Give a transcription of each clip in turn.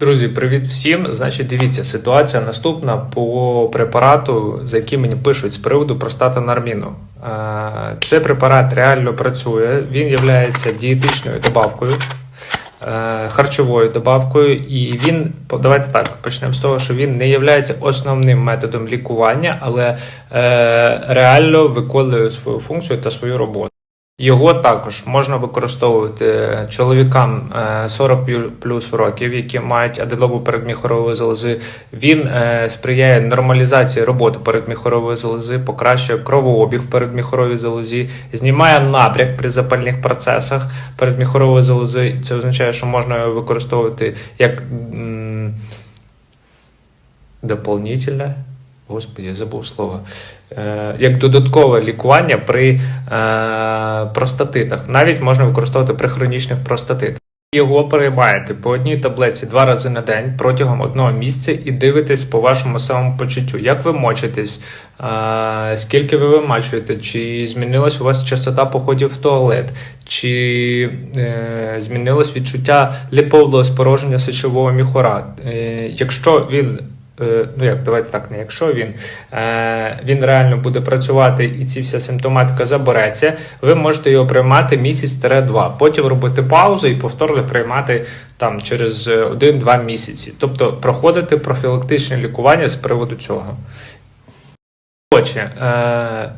Друзі, привіт всім. Значить, дивіться, ситуація наступна по препарату, за який мені пишуть з приводу простата Нарміну. Е, Цей препарат реально працює. Він є дієтичною добавкою, е, харчовою добавкою, і він, давайте так, почнемо з того, що він не є основним методом лікування, але е, реально виконує свою функцію та свою роботу. Його також можна використовувати чоловікам е, 40 плюс років, які мають аделобу передміхорової залози. Він е, сприяє нормалізації роботи передміхорової залози, покращує кровообіг в передміхоровій залозі, знімає набряк при запальних процесах передміхорової залози. Це означає, що можна його використовувати як дополнительне. Господи, забув слово. Е, як додаткове лікування при е, простатитах. Навіть можна використовувати при хронічних простатитах. Його приймаєте по одній таблетці два рази на день протягом одного місяця і дивитесь по вашому самопочуттю, як ви мочитесь, е, скільки ви вимачуєте, чи змінилась у вас частота походів в туалет, чи змінилось відчуття ліпового спороження сечового міхура. Е, якщо він ну як давайте так, не якщо він, е, він реально буде працювати і ці вся симптоматика забереться, ви можете його приймати місяць-два, потім робити паузу і повторно приймати там через е, 1-2 місяці. Тобто проходити профілактичне лікування з приводу цього. Отже, е,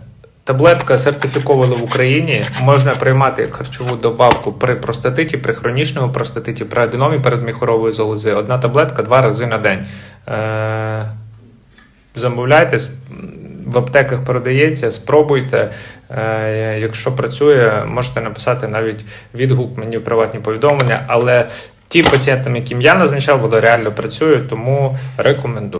таблетка сертифікована в Україні. Можна приймати як харчову добавку при простатиті, при хронічному простатиті, при аденомі передміхорової залози. Одна таблетка два рази на день. Е, замовляйте, в аптеках продається, спробуйте. Е, якщо працює, можете написати навіть відгук мені в приватні повідомлення, але ті пацієнтам, яким я назначав, воно реально працює, тому рекомендую.